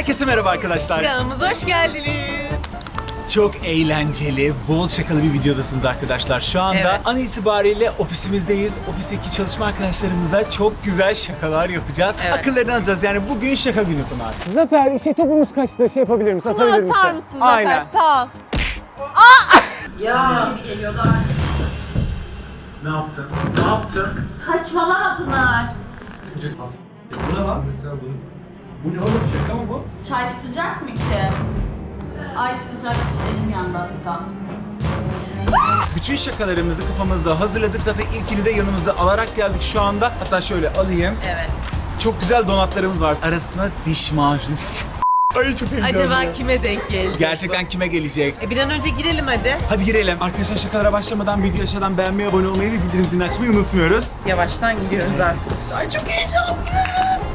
Herkese merhaba arkadaşlar. Kanalımıza hoş geldiniz. Çok eğlenceli, bol şakalı bir videodasınız arkadaşlar. Şu anda Evet. an itibariyle ofisimizdeyiz. Ofisteki çalışma arkadaşlarımıza çok güzel şakalar yapacağız. Evet. Akıllarını alacağız. Yani bugün şaka günü Pınar. Zafer, şey topumuz kaçtı. Şey yapabilir misin? Bunu atar mısın Zafer? Aynen. Sağ ol. Ne yaptın? Ne yaptın? Saçmalama Pınar. Bu ne lan? Mesela bu. Bu ne oğlum şaka mı bu? Çay sıcak mı ki? Ay sıcak işlerim yandı hafiften. Bütün şakalarımızı kafamızda hazırladık. Zaten ilkini de yanımızda alarak geldik şu anda. Hatta şöyle alayım. Evet. Çok güzel donatlarımız var. Arasına diş macunu. Ay çok heyecanlı. Acaba kime denk gelecek Gerçekten kime gelecek? E bir an önce girelim hadi. Hadi girelim. Arkadaşlar şakalara başlamadan videoyu aşağıdan beğenmeyi, abone olmayı ve bildirim zilini açmayı unutmuyoruz. Yavaştan gidiyoruz artık. Ay çok heyecanlı.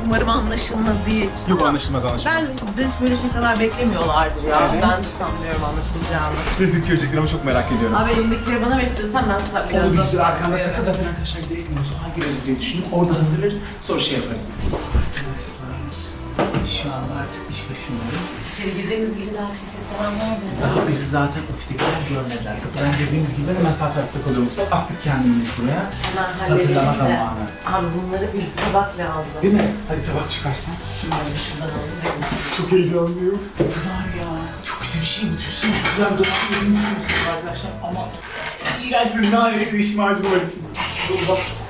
Umarım anlaşılmaz hiç. Yok anlaşılmaz anlaşılmaz. Ben bizden hiç böyle şakalar beklemiyorlardır ya. Evet. Ben de sanmıyorum anlaşılacağını. Ne tepki verecekler ama çok merak ediyorum. Abi elindekileri bana ver istiyorsan ben sana biraz Olur sürü arkanda sakız zaten arkadaşlar gidelim mutfağa gireriz diye düşündük. Orada hazırlarız sonra şey yaparız. Arkadaşlar şu anda artık iş başındayız. İçeri girdiğimiz gibi de herkese selam verdim. Daha bizi zaten ofistekiler görmediler. Kapıdan girdiğimiz gibi hemen sağ tarafta kalıyoruz. Attık kendimizi buraya. Hemen Hazırlama halledelim de. zamanı. Abi bunlara bir tabak lazım. Değil mi? Hadi tabak çıkarsan. Şunları bir şuradan alalım. Çok heyecanlıyım. Pınar ya. Çok kötü bir şey bu. Düşünsene çok güzel bir dolap düşünüyorsunuz arkadaşlar ama iğrenç bir nane diş macunu var içinde. Ben hazırladım.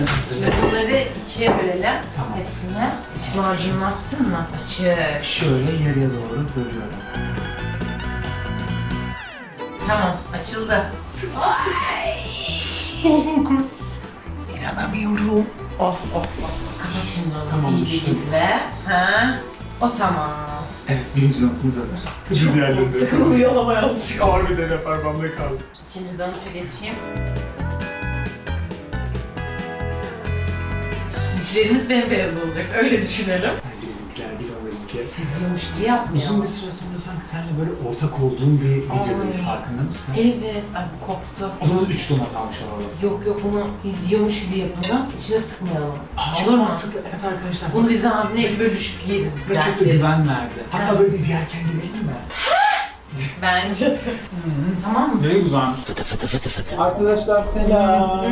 Bunları ikiye bölelim. Tamam. Hepsini. Diş macununu açtın mı? Açık. Şöyle yarıya doğru bölüyorum. Tamam açıldı. Bol bol koy. İnanamıyorum. Oh oh oh. Kapat şimdi onu Tamam, iyice düştü. gizle. Ha? O tamam. Evet birinci notımız hazır. Çok diğerlerinde. Sıkıldı yalama yanlış. Harbiden hep parmağımda kaldı. İkinci donuta geçeyim. Dişlerimiz bembeyaz olacak öyle düşünelim. Bence bizimkiler gibi onlarınki. Kızıyormuş gibi yapmıyor. Uzun bir süre sonra sanki seninle böyle ortak olduğum bir videodayız Ay. farkında mısın? Evet. Ay bu koptu. O zaman 3 donat almış olalım. Yok yok bunu izliyormuş gibi yapalım. İçine sıkmayalım. Aa, çok Olur mu? mantıklı. Evet arkadaşlar. Bunu biz abimle bölüşüp yeriz. ve çok da dertleriz. güven verdi. Hatta böyle biz yerken gidelim mi? Bence de. Tamam mısın? Ne güzelmiş. Fıtı fıtı fıtı fıtı. Arkadaşlar selam.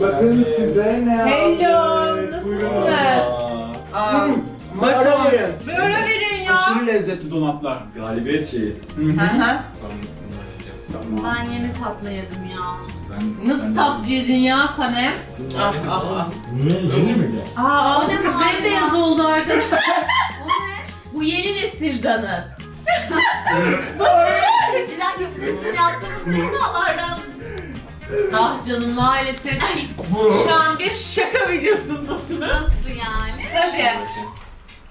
Bakın size ne Hello, aldık. nasılsınız? Buyurun. Aa, Ara verin. Böyle verin ya. Aşırı lezzetli donatlar. Galibiyet şeyi. Hı hı. Ben yeni tatlı yedim ya. Nasıl tatlı yedin ya Sanem? Ah ah ah. Ne? Yeni mi de? Aa O ne bembeyaz oldu arkadaşlar. Bu yeni nesil donut. Dakika sizin yaptığınız şakalardan. Ah canım maalesef şu an bir şaka videosundasınız. Nasıl yani? Tabii.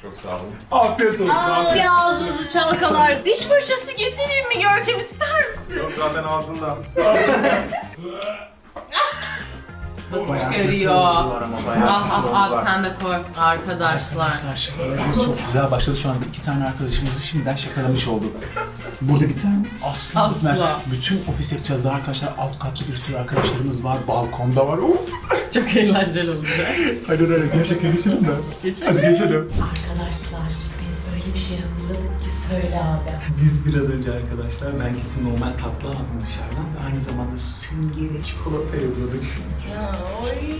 Çok sağ olun. Afiyet olsun. Aa, bir ağzınızı çalkalar. Diş fırçası getireyim mi Görkem ister misin? Yok zaten ağzından. Bakış görüyor. Ah ah ah sen de koy. Arkadaşlar. Arkadaşlar şakalarımız çok güzel başladı. Şu anda iki tane arkadaşımızı şimdiden şakalamış olduk. Burada bir tane. Aslı. Hikmet. Bütün ofis yapacağız arkadaşlar. Alt katta bir sürü arkadaşlarımız var. Balkonda var. Of. Çok eğlenceli olacak. Hadi öyle gerçekten geçelim mi? Geçelim. Hadi geçelim. Arkadaşlar biz öyle bir şey hazırladık ki söyle abi. Biz biraz önce arkadaşlar ben gittim normal tatlı aldım dışarıdan ve aynı zamanda süngeri çikolata yapıyorduk.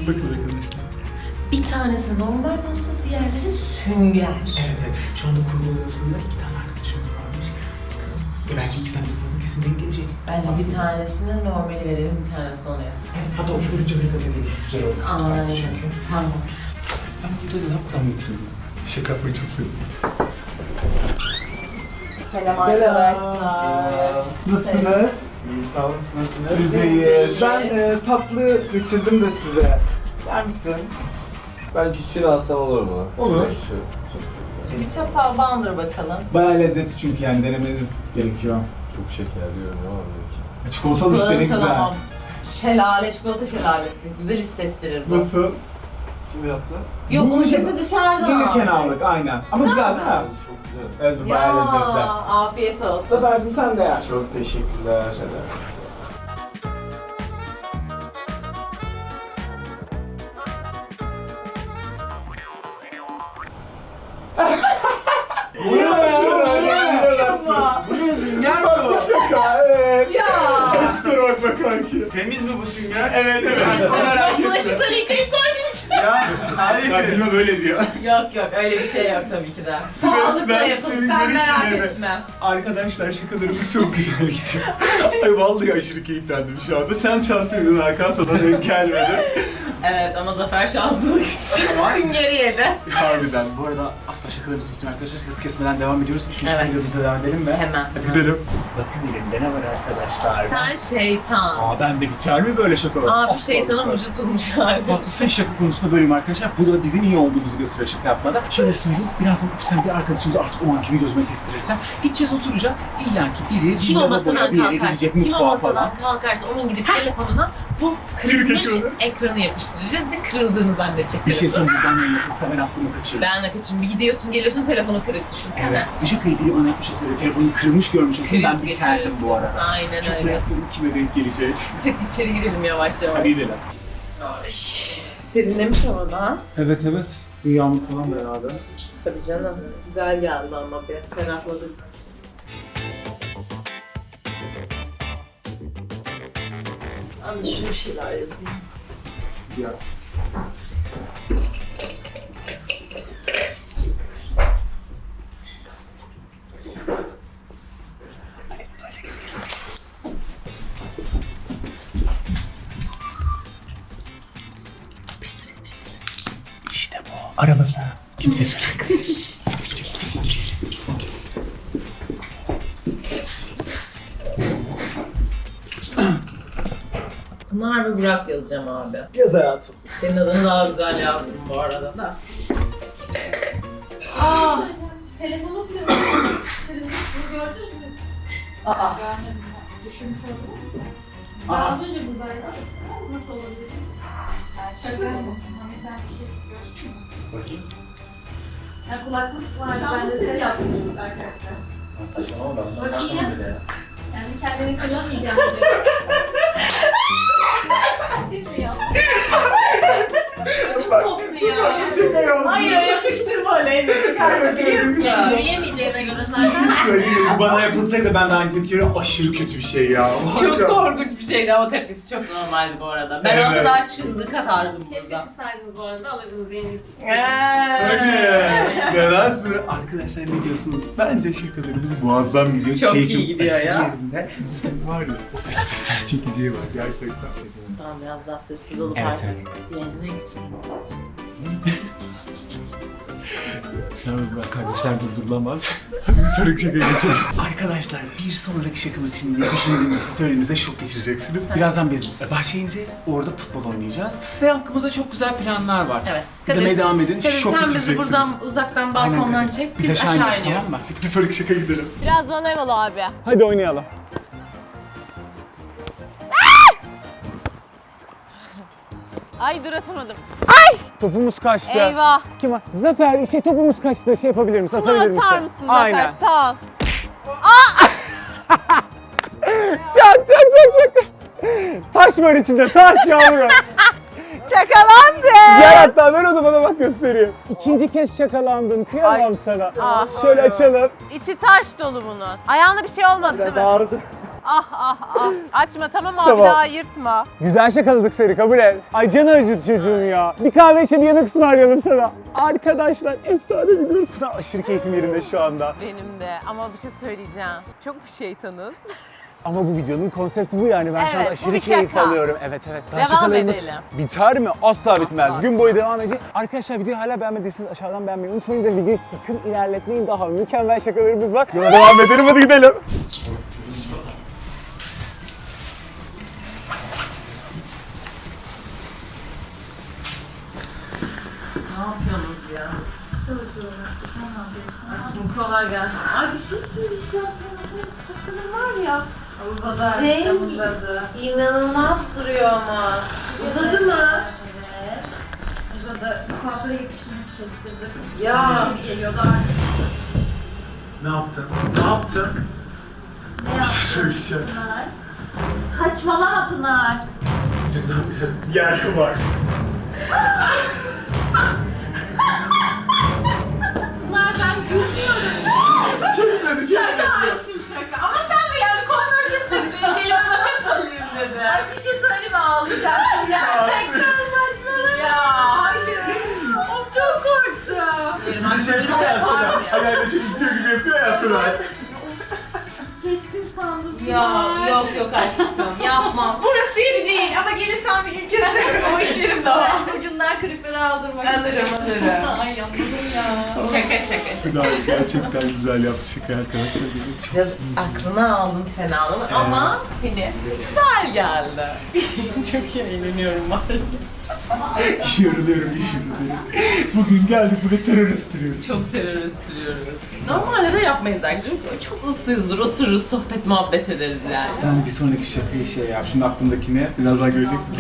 Bakın arkadaşlar. Bir tanesi normal pasta, diğerleri sünger. Evet evet. Şu anda kurgu odasında iki tane arkadaşımız varmış. E bence ikisinden birisi zaten kesin denk gelecek. Bence bir tanesine normali verelim, bir tanesi ona yazsın. Evet, hatta onu görünce böyle gaza gelir. Güzel oldu. Aynen. Çünkü Tamam. ben burada da yapmadan mutluyum. Şaka yapmayı çok seviyorum. Selam arkadaşlar. Nasılsınız? İyi sağ olun. Siz Nasılsınız? Biz de iyiyiz. Ben e, tatlı getirdim de size. Yer misin? Ben küçüğünü alsam olur mu? Olur. Şu. Bir çatal bandır bakalım. Bayağı lezzetli çünkü yani denemeniz gerekiyor. Çok şeker diyorum ya abi. Çikolatalı işte ne güzel. Tamam. Şelale, çikolata şelalesi. Güzel hissettirir bu. Nasıl? Kim yaptı? Yok bunu kimse dışarıda Gelirken aldık aynen. Ama güzel değil mi? Çok güzel. Evet Ya bayağı lezzetli. afiyet olsun. Zafer'cim sen de yer. Çok teşekkürler. Bu? Şaka evet. Ya. Kusura bakma kanki. Temiz mi bu sünger? Evet evet. Temiz. Ya hayır. Kalbime böyle diyor. Yok yok öyle bir şey yok tabii ki de. ben Sağlıkla yapın senin sen merak görüşlerine- etme. Arkadaşlar şakalarımız çok güzel gidiyor. Ay vallahi aşırı keyiflendim şu anda. Sen şanslıydın Hakan sana denk gelmedi. Evet ama Zafer şanslılık süngeri yedi. Harbiden. Bu arada asla şakalarımız bitmiyor arkadaşlar. Hız kesmeden devam ediyoruz. Üçüncü Evet. videomuza devam edelim mi? Hemen. Hadi gidelim. Bakın elimde ne var arkadaşlar. Sen şeytan. Aa ben de biter mi böyle şakalar? Abi Asla şeytanın vücut olmuş abi. Bak sen şaka konusunda böyleyim arkadaşlar. Bu da bizim iyi olduğumuzu gösteriyor şaka yapmada. Şöyle söyleyeyim. Birazdan ofisten bir arkadaşımız artık o anki bir gözüme kestirirsem. Gideceğiz oturacağız. İlla ki biri Kim o bir masadan arabaya bir yere kalkarsa, gidecek kim o masadan kalkarsa onun gidip telefonuna bu Kırık kırılmış ekranı. ekranı yapıştıracağız ve kırıldığını zannedecek Bir şey söyleyeyim. Bana yapılsa ben aklımı kaçırırım. Ben de kaçın bir gidiyorsun geliyorsun telefonu kırık düşünsene. Evet. Bu şakayı biri bana yapmış olsaydı, telefonum kırılmış görmüş olsaydı ben Kriz biterdim bu arada. Aynen Çok öyle. merak ediyorum kime denk gelecek. Hadi içeri girelim yavaş yavaş. Hadi gidelim. Ay, Serinlemiş ama daha. Evet evet. Bu yağmur falan beraber. Tabii canım. Güzel geldi ama bir ferahladık. Abi şu bir şeyler yazayım. Biraz. Ve Burak yazacağım abi. Yaz hayatım. Senin adını daha güzel yazdım bu arada da. Aa! Telefonu kırıldı. Televizyonu gördünüz mü? Aa. Görmedim. Düşürmüş oldum. Aa. Daha az önce buradaydı. Nasıl olabilir? Şaka mı? Mami sen bir şey gördün mü? Bakayım. Ya kulaklık vardı. Ben de ses yaptım arkadaşlar. Saçmalama ben. Bakayım. Yani kendini kırlamayacağım diyor. Siz mi yaptınız? Ödüm koptu ya. Şaka yaptım. Hayır yapıştırma öyle çıkartabiliyorsun. Yürüyemeyeceğime göre zaten. Söyleyeyim, bu bana yapılsaydı ben de veriyorum. Aşırı kötü bir şey ya. Çok korkunç bir şeydi ama tepkisi çok normaldi bu arada. Ben Evet. olsa daha çığlık atardım Keşke burada. kırsaydınız bu arada alırdınız en iyisi. Eee. Nedense arkadaşlar ne diyorsunuz? Bence şakalarımız muazzam gidiyor. Çok iyi Keyfim gidiyor aşırı ya. yerinde. Sizin var ya. O pislikler çekiciye var gerçekten. Tamam biraz daha sessiz olup Evet, artık evet. diğerine geçelim. Tamam Burak kardeşler durdurulamaz. Bir sonraki şakaya geçelim. Arkadaşlar bir sonraki şakamız için ne düşündüğümüzü söylediğinizde şok geçireceksiniz. Birazdan biz bahçeye ineceğiz. Orada futbol oynayacağız. Ve aklımızda çok güzel planlar var. Evet. İzlemeye devam edin. Kadir şok sen bizi geçireceksiniz. buradan uzaktan Aynen balkondan Kadir. çek. Biz, Biz, aşağı aşağı iniyoruz tamam mı? Hadi bir sonraki şakaya gidelim. Biraz bana ev al abi. Hadi oynayalım. Ay dur atamadım. Topumuz kaçtı. Eyvah. Kim var? Zafer şey topumuz kaçtı. Şey yapabilir misin? Şunu Atabilir atar misin? mısın Zafer? Aynen. Sağ ol. Çak çak çak çak. Taş var içinde taş yavrum. Çakalandı. Gel hatta ver onu bana bak göstereyim. İkinci kez şakalandın. Kıyamam Ay. sana. Ah. Şöyle açalım. İçi taş dolu bunun. Ayağına bir şey olmadı değil Biraz mi? ağrıdı. Ah ah ah. Açma tamam abi Tamam. daha yırtma. Güzel şakaladık seni kabul et. Ay canı acıdı çocuğun ya. Bir kahve içelim yemek ısmarlayalım sana. Arkadaşlar efsane gidiyoruz. Pınar aşırı keyfim yerinde şu anda. Benim de ama bir şey söyleyeceğim. Çok bir şeytanız. Ama bu videonun konsepti bu yani. Ben şu anda bu aşırı bir keyif şaka. alıyorum. Evet evet. Daha Devam şakalarımız edelim. Biter mi? Asla bitmez. Gün boyu devam ediyor. Arkadaşlar videoyu hala beğenmediyseniz aşağıdan beğenmeyi unutmayın da videoyu sakın ilerletmeyin. Daha mükemmel şakalarımız var. Yola devam edelim hadi gidelim. Ne yapıyorsunuz ya? Aşkım kolay gelsin. Ay bir şey söyleyeceğim sana. Senin saçların var ya. Uzadı, işte uzadı. İnanılmaz duruyor ama. Uzadı mı? Evet. Uzadı. Kuaföre gitmişim hiç kestirdim. Ya. Yeni geliyordu artık. Ne yaptın? Ne yaptın? Ne yaptın Söyleyeceğim. Pınar? Saçmalama Pınar. Cidden biraz yer var. Pınar ben gülmüyorum dedi. Şaka aşkım şaka. Ama sen de yani kuaför kesin diye yanına salayım dedi. Ay bir şey söyleme ağlayacağım. Gerçekten saçmalama. Ya hayır. Of çok korktum. Bir şey, şey bir şey aslında. Hani hani şu itiyor gibi yapıyor ya Turay. Kestim sandım. Ya yok yok aşkım yapmam. Burası yeri değil ama gelirsen bir gün o işlerim de var. Ucundan kırık kırıkları aldırmak Alırım istiyorum. alırım. Ay anladım ya. Şaka şaka şaka. Pınar gerçekten güzel yaptı şaka arkadaşlar. Benim çok Biraz aklına aldım seni anlamı ama hani güzel geldi. Çok iyi eğleniyorum var. yoruluyorum, yoruluyorum. Bugün geldik burada terör ıstırıyoruz. Çok terör ıstırıyoruz. Normalde de yapmayız arkadaşlar. Çok usluyuzdur, otururuz, sohbet muhabbet ederiz yani. Sen bir sonraki şakayı şey yap. Şimdi aklımdakini birazdan göreceksin.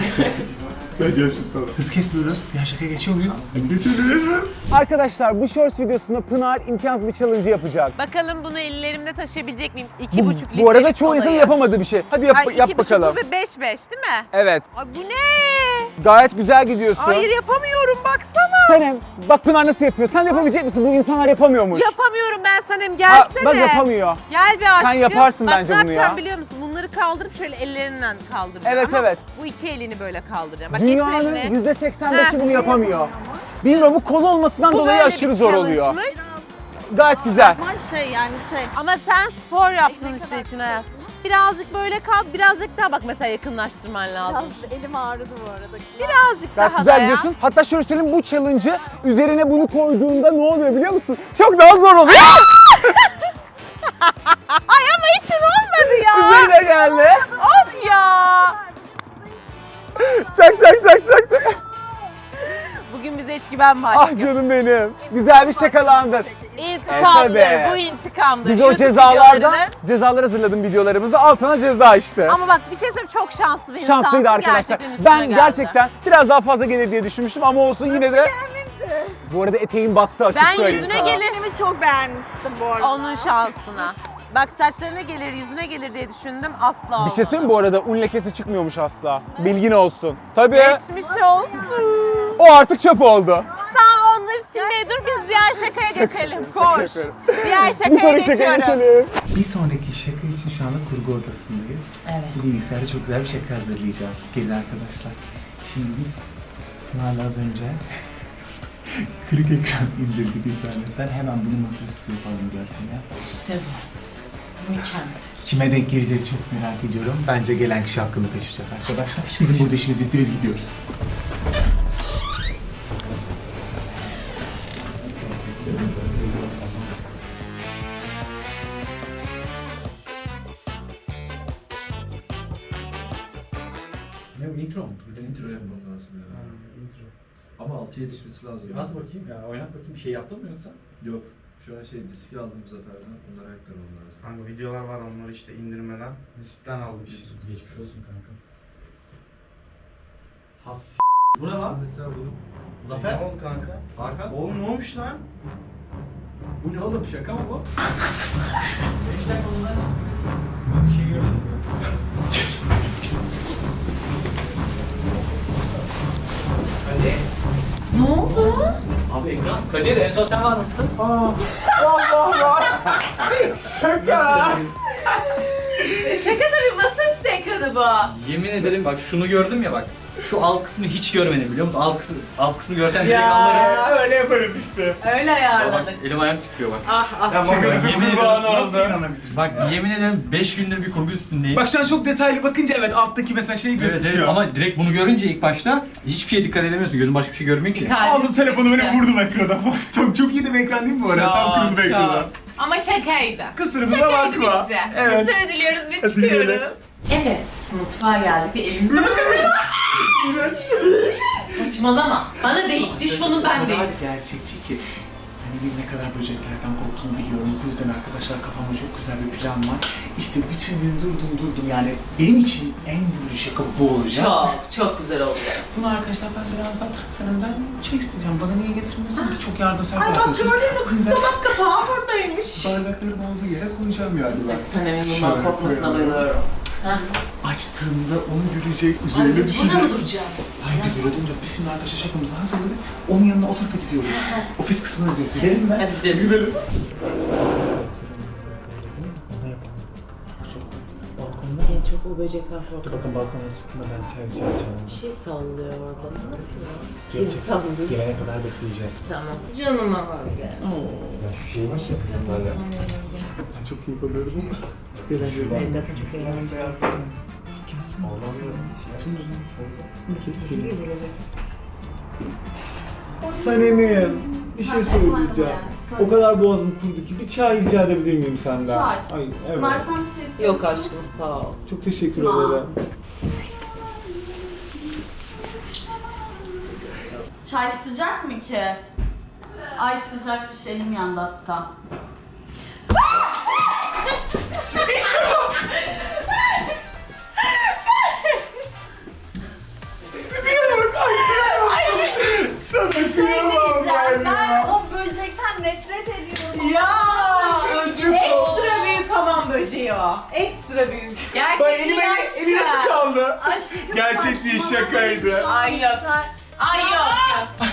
Söyleyeceğim şimdi sana. Hız kesmiyoruz. Diğer şakaya geçiyor muyuz? Hadi geçelim. Arkadaşlar bu shorts videosunda Pınar imkansız bir challenge yapacak. Bakalım bunu ellerimde taşıyabilecek miyim? Bu, 2,5 litrelik bu arada çoğu insanın olayı. yapamadığı bir şey. Hadi yap, Ay, yap iki buçuk bakalım. bu ve 5 5 değil mi? Evet. Ay bu ne? Gayet güzel gidiyorsun. Hayır yapamıyorum baksana. Senem bak Pınar nasıl yapıyor? Sen de yapabilecek misin? Bu insanlar yapamıyormuş. Yapamıyorum ben Sanem Aa, gelsene. bak yapamıyor. Gel bir aşkım. yaparsın Bak, bence ne bunu ya. yapacağım biliyor musun? Bunları kaldırıp şöyle ellerinden kaldıracaksın. Evet, Ama evet. Bu iki elini böyle kaldıracaksın. Bak getir Dünyanın elini. %85'i Heh. bunu yapamıyor. Bilmiyorum bu kol olmasından Bu dolayı böyle bir aşırı zor oluyor. challenge'mış. Gayet güzel. Ama şey yani şey. Ama sen spor yaptın işte için hayat. Birazcık böyle kal, birazcık daha bak mesela yakınlaştırman lazım. Elim ağrıdı bu arada. Birazcık Gayet daha güzel da ya. gidiyorsun. Hatta şöyle söyleyeyim bu challenge'ı üzerine bunu koyduğunda ne oluyor biliyor musun? Çok daha zor oluyor. geldi. of ya. Çak çak çak çak çak. Bugün bize hiç güvenme Ah aşkım. canım benim. Güzel bir şakalandın. İntikamdır, tabii. bu intikamdır. Biz o YouTube cezalardan videolarını- cezalar hazırladım videolarımızı. Al sana ceza işte. Ama bak bir şey söyleyeyim çok şanslı bir insansın. Şanslıydı arkadaşlar. Gerçekten üstüne Ben geldi. gerçekten biraz daha fazla gelir diye düşünmüştüm ama olsun yine de. Bu arada eteğim battı açık Ben söyleyeyim yüzüne sana. geleni çok beğenmiştim bu arada. Onun şansına. Bak saçlarına gelir, yüzüne gelir diye düşündüm asla Bir şey olmadı. söyleyeyim mi bu arada un lekesi çıkmıyor asla. Bilgin olsun. Tabii Geçmiş olsun. o artık çöp oldu. Sen onları silmeye dur biz diğer şakaya geçelim. Koş. yapıyorum. Diğer Bir şakaya sonraki şakaya geçiyoruz. geçelim. Bir sonraki şaka için şu anda kurgu odasındayız. Evet. Bilgisayarda çok güzel bir şaka hazırlayacağız. Gelin arkadaşlar. Şimdi biz Pınar'la az önce kırık ekran indirdik internetten. Hemen bunu masaüstü yapalım görsün ya. İşte bu. Mükemmel. Kime denk gelecek çok merak ediyorum. Bence gelen kişi hakkını kaçıracak arkadaşlar. Bizim burada işimiz bitti biz gidiyoruz. Ne bu intro mu? Bir de intro yapmam lazım ya. intro. Ama altıya yetişmesi lazım. At bakayım ya oynat bakayım bir şey yaptın mı yoksa? Yok. Şu an şey diski aldım zaferden. Onları aktarmam lazım. Kanka videolar var onları işte indirmeden diskten aldık. Geçmiş olsun kanka. Has Bu ne lan? Mesela bunu... Zafer? Ne oldu kanka? Hakan? Oğlum ne olmuş lan? Bu ne oğlum şaka mı bu? 5 dakika ondan Bir şey gördün mü? Kadir. Ne oldu? Abi ekran. Kadir en son sen var mısın? Şaka tabii masaüstü ekranı bu. Yemin ederim bak şunu gördüm ya bak. Şu alt kısmı hiç görmedim biliyor musun? Alt kısmı, alt kısmı görsen direkt anlarım. öyle yaparız işte. Öyle Bak ayarladık. elim ayağım titriyor bak. Ah ah. Şakamızın Yemin kurbanı ederim, oldu. inanabilirsin? Bak yemin ederim 5 gündür bir kurgu üstündeyim. Bak şu an çok detaylı bakınca evet alttaki mesela şey Evet, gözüküyor. evet, ama direkt bunu görünce ilk başta hiçbir şeye dikkat edemiyorsun. Gözün başka bir şey görmüyor ki. Kalbim Aldım telefonu böyle sıkıştı. vurdum ekrana. çok çok iyi de bir ekran değil mi bu arada? Tam Çok, kırıldı ekranı. çok. Ama şakaydı. Şakaydı bakma. Evet. Özür diliyoruz ve Hadi çıkıyoruz. Evet, mutfağa geldik ve elimize bakalım. Saçmalama. Bana değil, düşmanım ben O kadar değil. gerçekçi ki senin ne kadar böceklerden korktuğunu biliyorum. Bu yüzden arkadaşlar kafamda çok güzel bir plan var. İşte bütün gün durdum durdum yani benim için en vurucu şaka bu olacak. Çok, çok güzel olacak. Bunu arkadaşlar ben birazdan senden çay isteyeceğim. Bana niye getirmesin ki? Çok yardımsever Ay bak arkadaşız. gördün mü kız dolap kapağı buradaymış. Bardakların olduğu yere koyacağım yani ben. Sen emin bundan Şöyle korkmasına koyalım. bayılıyorum. Heh. Açtığında onu görecek, Ay üzerine biz burada mı düşecek. duracağız? Hayır biz böyle durunca biz şimdi arkadaşlar şakamızı hazırladık. Onun yanına o tarafa gidiyoruz. Ofis kısmına gidiyoruz. Gidelim mi? Hadi gidelim. Gidelim. Çok o böcekten Dur korkuyorum. bakın balkona çıktığında ben çay çay. Bir şey sallıyor orada. Ne yapıyor? Kim Gelecek. sallıyor? Gelene kadar bekleyeceğiz. Tamam. Canıma bak ya. Ya şu şeyi nasıl yapacağım böyle? Ben çok keyif alıyorum ama. Çok eğlenceli. Zaten çok eğlenceli. Sanem'im bir şey söyleyeceğim. O kadar boğazım kurudu ki bir çay rica edebilir miyim senden? Çay. Ay, evet. Varsan bir şey Yok aşkım sağ ol. Çok teşekkür ederim. Çay sıcak mı ki? Ay sıcakmış elim yandı hatta. Sana kıyamam ben ya. o böcekten nefret ediyorum. Ya ekstra büyük hamam böceği o. Ekstra büyük. Gerçek Bak elime, su kaldı. Aşkım saçmalama şakaydı. şu an. Ay yok. Ay yok. yok.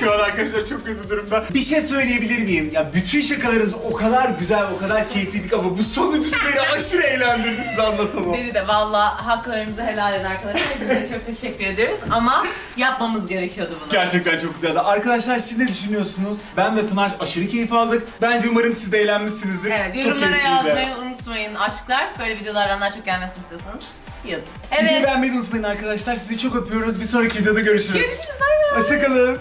Şu an arkadaşlar çok kötü durumda. Bir şey söyleyebilir miyim? Ya bütün şakalarınız o kadar güzel, o kadar keyifliydik ama bu sonuncusu beni aşırı eğlendirdi size anlatamam. Beni de valla haklarınızı helal edin arkadaşlar. Hepinize çok teşekkür ediyoruz ama yapmamız gerekiyordu bunu. Gerçekten çok güzeldi. Arkadaşlar siz ne düşünüyorsunuz? Ben ve Pınar aşırı keyif aldık. Bence umarım siz de eğlenmişsinizdir. Evet, Çok yorumlara keyifliydi. yazmayı unutmayın aşklar. Böyle videolardan daha çok gelmesini istiyorsanız yazın. Videoyu Evet. beğenmeyi unutmayın arkadaşlar. Sizi çok öpüyoruz. Bir sonraki videoda görüşürüz. Görüşürüz. Bay bay. Hoşçakalın.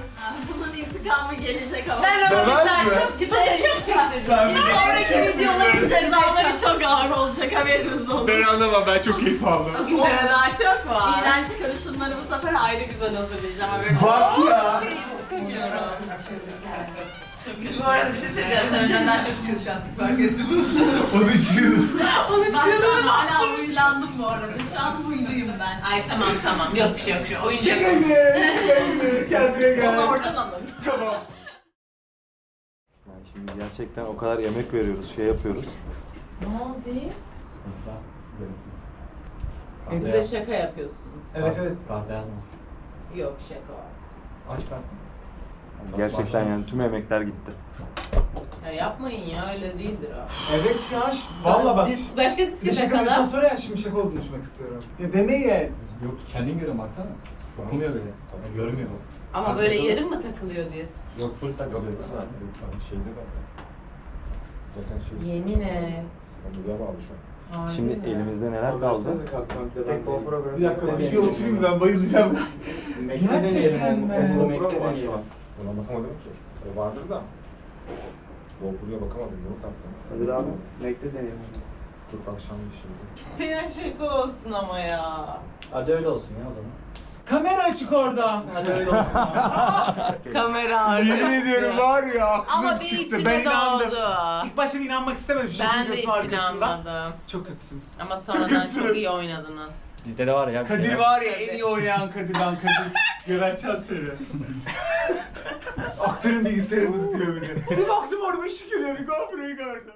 İntikamı gelecek ama. Sen de Demez bana mi? çok çıpası çok çektirdin. Sen Bir sonraki videoların cezaları çok ağır olacak haberiniz olsun. Ben anlamam. Ben çok keyif aldım. Bugünlere daha çok var. İğrenç karışımları bu sefer ayrı güzel hazırlayacağım haberiniz Bak ya. Hayır istemiyorum. Bu arada bir şey söyleyeceğim. Sen daha çok çılgınlık fark ettim. Onun için. Onun Ben şu an hala huylandım bu arada. Şu an huyluyum ben. Ay tamam tamam. Yok bir şey yok. bir şey. Oyuncak. Kendine, kendine Onu gel. oradan alın. Tamam. Yani şimdi gerçekten o kadar yemek veriyoruz, şey yapıyoruz. Ne oldu? Bize şaka yapıyorsunuz. Evet evet. Kahve yazma. Yok şaka var. Aç kartını. Gerçekten yani tüm emekler gitti. Ya yapmayın ya öyle değildir o. Evet ya. Valla bak. Dis, başka diske Teşekkür takalım. ederim. sonra ya şimdi şaka olduğunu düşünmek istiyorum. Ya demeyin. Yok kendin görüyorsun baksana. Şu an okumuyor bile. Tabii görmüyor. Ama böyle yarım mı takılıyor disk? Yok full tak. Yok Şeyde zaten. Zaten şey. Yemin et. Buraya bağlı şu an. Harbi Şimdi mi? elimizde neler kaldı? Bir dakika bir şey oturayım ben bayılacağım. Gerçekten mi? Ona bakamadım ki. O vardır da. GoPro'ya bakamadım. Yok taktım. Hadi abi. Bekle deneyelim. Dur akşam bir şey. Ya şaka olsun ama ya. Hadi öyle olsun ya o zaman. Kamera açık orada. Hadi öyle olsun. Kamera arkası. Yemin ediyorum var ya aklım Ama bir çıktı. içime Ben inandım. doğdu. İlk başta inanmak istemedim. Şimdi Ben de hiç videosunun arkasından. inanmadım. Çok kötüsünüz. Ama sonradan çok iyi oynadınız. Bizde de var ya bir Kadir şeyler. var ya en iyi oynayan Kadir ben Kadir. Geberteceğim seni. Aktörün bilgisayarımız diyor bir de. Bir baktım orada ışık geliyor bir GoPro'yu gördüm.